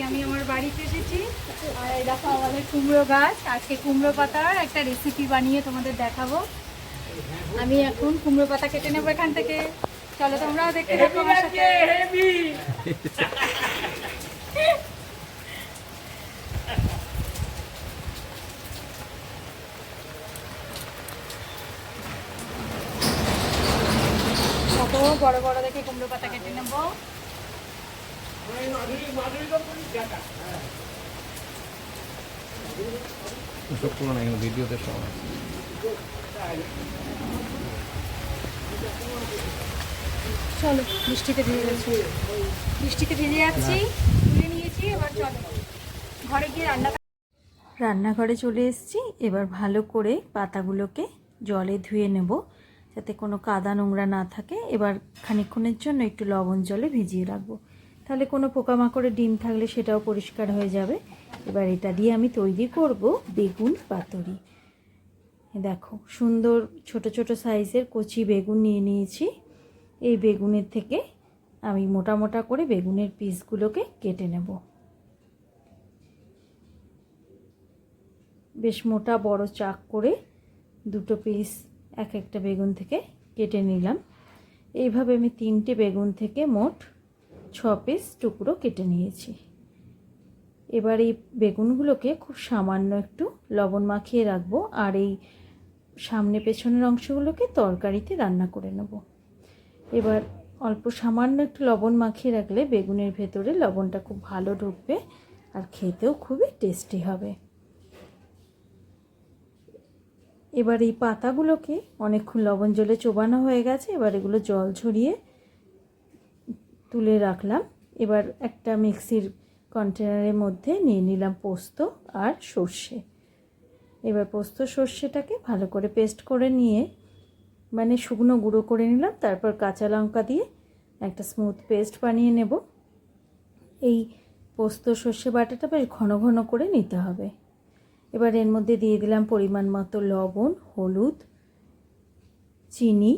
আজকে আমি আমার বাড়িতে এসেছি। আর এই দেখো আমাদের কুমড়ো গাছ। আজকে কুমড়ো পাতার একটা রেসিপি বানিয়ে তোমাদের দেখাবো। আমি এখন কুমড়ো পাতা কেটে নেব এখান থেকে। চলো তোমরাও দেখতে থাকো আমার সাথে। কত বড় বড় দেখে কুমড়ো পাতা কেটে নেব। ভিডিওতে সব। চলো বৃষ্টিতে ভিজে যাচ্ছি। বৃষ্টিতে ভিজে যাচ্ছি, তুলে নিয়েছি, এবার চলো। ঘরে গিয়ে রান্না রান্নাঘরে চলে এসেছি। এবার ভালো করে পাতাগুলোকে জলে ধুয়ে নেব, যাতে কোনো কাদা নোংরা না থাকে। এবার খানিকক্ষণের জন্য একটু লবণ জলে ভিজিয়ে রাখব। তাহলে কোনো পোকামাকড়ের ডিম থাকলে সেটাও পরিষ্কার হয়ে যাবে। এবার এটা দিয়ে আমি তৈরি করব বেগুন পাতুরি। দেখো, সুন্দর ছোট ছোট সাইজের কচি বেগুন নিয়ে নিয়েছি। এই বেগুনের থেকে আমি মোটা মোটা করে বেগুনের পিসগুলোকে কেটে নেব। বেশ মোটা বড় চাক করে দুটো পিস এক একটা বেগুন থেকে কেটে নিলাম। এইভাবে আমি তিনটে বেগুন থেকে মোট ছ পিস টুকরো কেটে নিয়েছি। এবার এই বেগুনগুলোকে খুব সামান্য একটু লবণ মাখিয়ে রাখব আর এই সামনে পেছনের অংশগুলোকে তরকারিতে রান্না করে নেব। এবার অল্প সামান্য একটু লবণ মাখিয়ে রাখলে বেগুনের ভেতরে লবণটা খুব ভালো ঢুকবে আর খেতেও খুবই টেস্টি হবে। এবার এই পাতাগুলোকে অনেকক্ষণ লবণ জলে চোবানো হয়ে গেছে, এবার এগুলো জল ঝরিয়ে তুলে রাখলাম। এবার একটা মিক্সির কন্টেনারের মধ্যে নিয়ে নিলাম পোস্ত আর সর্ষে। এবার পোস্ত সর্ষেটাকে ভালো করে পেস্ট করে নিয়ে মানে শুকনো গুঁড়ো করে নিলাম, তারপর কাঁচা লঙ্কা দিয়ে একটা স্মুথ পেস্ট বানিয়ে নেব। এই পোস্ত সর্ষে বাটাটা বেশ ঘন ঘন করে নিতে হবে। এবার এর মধ্যে দিয়ে দিলাম পরিমাণ মতো লবণ, হলুদ, চিনি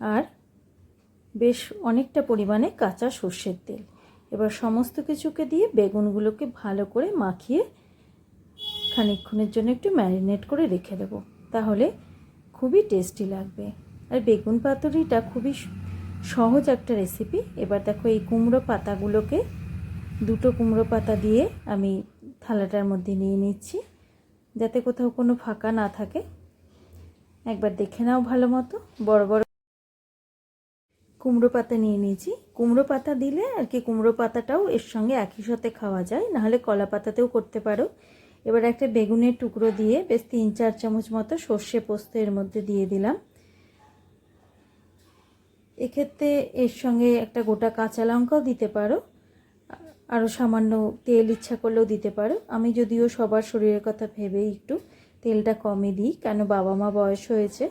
আর বেশ অনেকটা পরিমাণে কাঁচা সর্ষের তেল। এবার সমস্ত কিছুকে দিয়ে বেগুনগুলোকে ভালো করে মাখিয়ে খানিকক্ষণের জন্য একটু ম্যারিনেট করে রেখে দেবো। তাহলে খুবই টেস্টি লাগবে। আর বেগুন পাতুরিটা খুবই সহজ একটা রেসিপি এবার দেখো এই কুমড়ো পাতাগুলোকে দুটো কুমড়ো পাতা দিয়ে আমি থালাটার মধ্যে নিয়ে নিচ্ছি। যাতে কোথাও কোনো ফাঁকা না থাকে। একবার দেখে নাও ভালো মতো। বড় বড় কুমড়ো পাতা নিয়ে নিয়েছি। কুমড়ো পাতা দিলে আর কি কুমড়ো পাতাটাও এর সঙ্গে একই সাথে খাওয়া যায়, নাহলে কলা পাতাতেও করতে পারো। এবার একটা বেগুনের টুকরো দিয়ে বেশ তিন চার চামচ মতো সর্ষে পোস্ত এর মধ্যে দিয়ে দিলাম। এক্ষেত্রে এর সঙ্গে একটা গোটা কাঁচা লঙ্কাও দিতে পারো। আরও সামান্য তেল ইচ্ছা করলেও দিতে পারো। আমি যদিও সবার শরীরের কথা ভেবেই একটু তেলটা কমই দিই, কেন বাবা মা বয়স হয়েছে।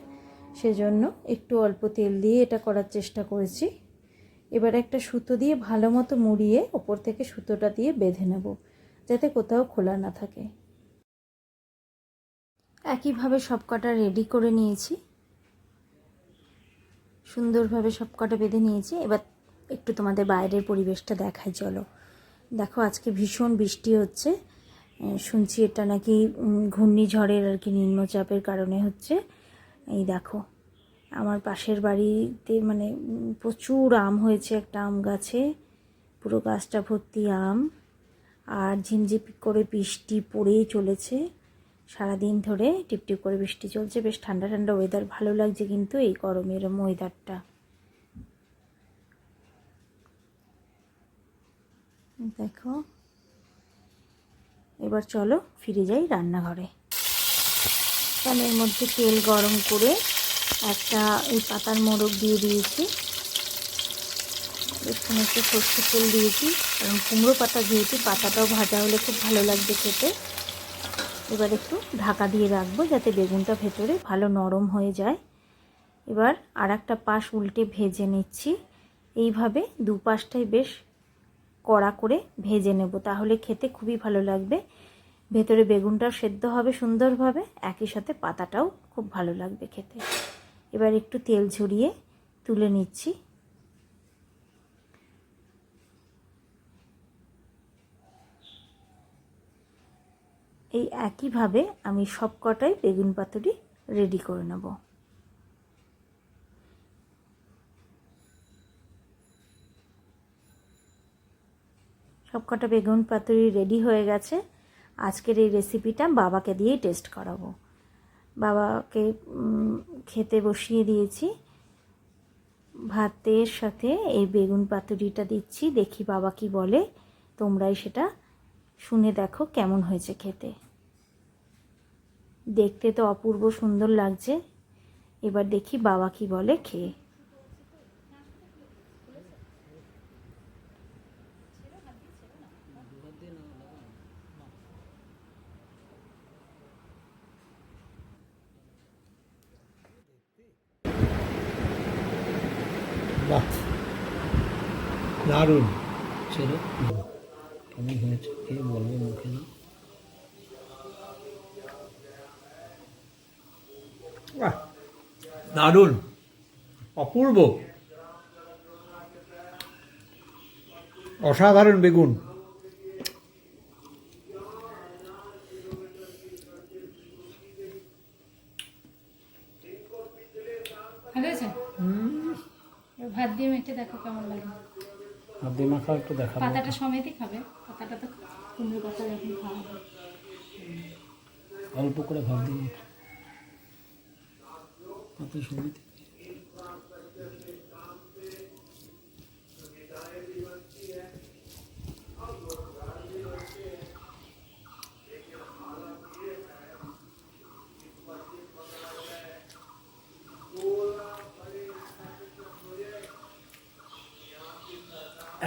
সেজন্য একটু অল্প তেল দিয়ে এটা করার চেষ্টা করেছি। এবার একটা সুতো দিয়ে ভালো মতো মুড়িয়ে ওপর থেকে সুতোটা দিয়ে বেঁধে নেব, যাতে কোথাও খোলা না থাকে। একইভাবে সব কটা রেডি করে নিয়েছি। সুন্দরভাবে সব কটা বেঁধে নিয়েছি। এবার একটু তোমাদের বাইরের পরিবেশটা দেখাই, চলো। দেখো, আজকে ভীষণ বৃষ্টি হচ্ছে। শুনছি এটা নাকি ঘূর্ণিঝড়ের আর কি নিম্নচাপের কারণে হচ্ছে। এই দেখো, আমার পাশের বাড়িতে মানে প্রচুর আম হয়েছে একটা আম গাছে, পুরো গাছটা ভর্তি আম, আর ঝিমঝিপ করে বৃষ্টি পড়েই চলেছে, সারাদিন ধরে টিপটিপ করে বৃষ্টি চলছে, বেশ ঠান্ডা ঠান্ডা ওয়েদার ভালো লাগছে কিন্তু এই গরমের ওয়েদারটা দেখো, এবার চলো ফিরে যাই রান্নাঘরে। প্যানের মধ্যে তেল গরম করে একটা এই পাতার মোড়ক দিয়ে দিয়েছি। এখানে একটু সর্ষের তেল দিয়েছি, কারণ কুমড়ো পাতা যেহেতু পাতাটাও ভাজা হলে খুব ভালো লাগবে খেতে। এবার একটু ঢাকা দিয়ে রাখব যাতে বেগুনটা ভেতরে ভালো নরম হয়ে যায়। এবার আর একটা পাশ উল্টে ভেজে নিচ্ছি। এইভাবে দু পাশটাই বেশ কড়া করে ভেজে নেব, তাহলে খেতে খুবই ভালো লাগবে। ভেতরে বেগুনটাও সেদ্ধ হবে সুন্দরভাবে। একই সাথে পাতাটাও খুব ভালো লাগবে খেতে। এবার একটু তেল ঝরিয়ে তুলে নিচ্ছি। এই একইভাবে আমি সব কটাই বেগুন পাতুরি রেডি করে নেব। সব কটা বেগুন পাতুরি রেডি হয়ে গেছে। আজকের এই রেসিপিটা বাবাকে দিয়েই টেস্ট করাবো। বাবাকে খেতে বসিয়ে দিয়েছি। ভাতের সাথে এই বেগুন পাতুরিটা দিচ্ছি। দেখি বাবা কি বলে। তোমরাই সেটা শুনে দেখো কেমন হয়েছে খেতে। দেখতে তো অপূর্ব সুন্দর লাগছে। এবার দেখি বাবা কি বলে খেয়ে। দারুণ। ছিল। কেমন হয়েছে কে বলব মুখে না? দারুণ অপূর্ব। অসাধারণ বেগুন। ভাত দিয়ে মেখে দেখো কেমন লাগে। আর দিয়ে মাখা একটু দেখাবো। পাতাটা সমেতই খাবে। পাতাটা তো কুমড়ো পাতা যখন খাওয়া অল্প করে ভাব মাখা পাতা সমিতি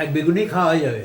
এক বেগুনেই খাওয়া যাবে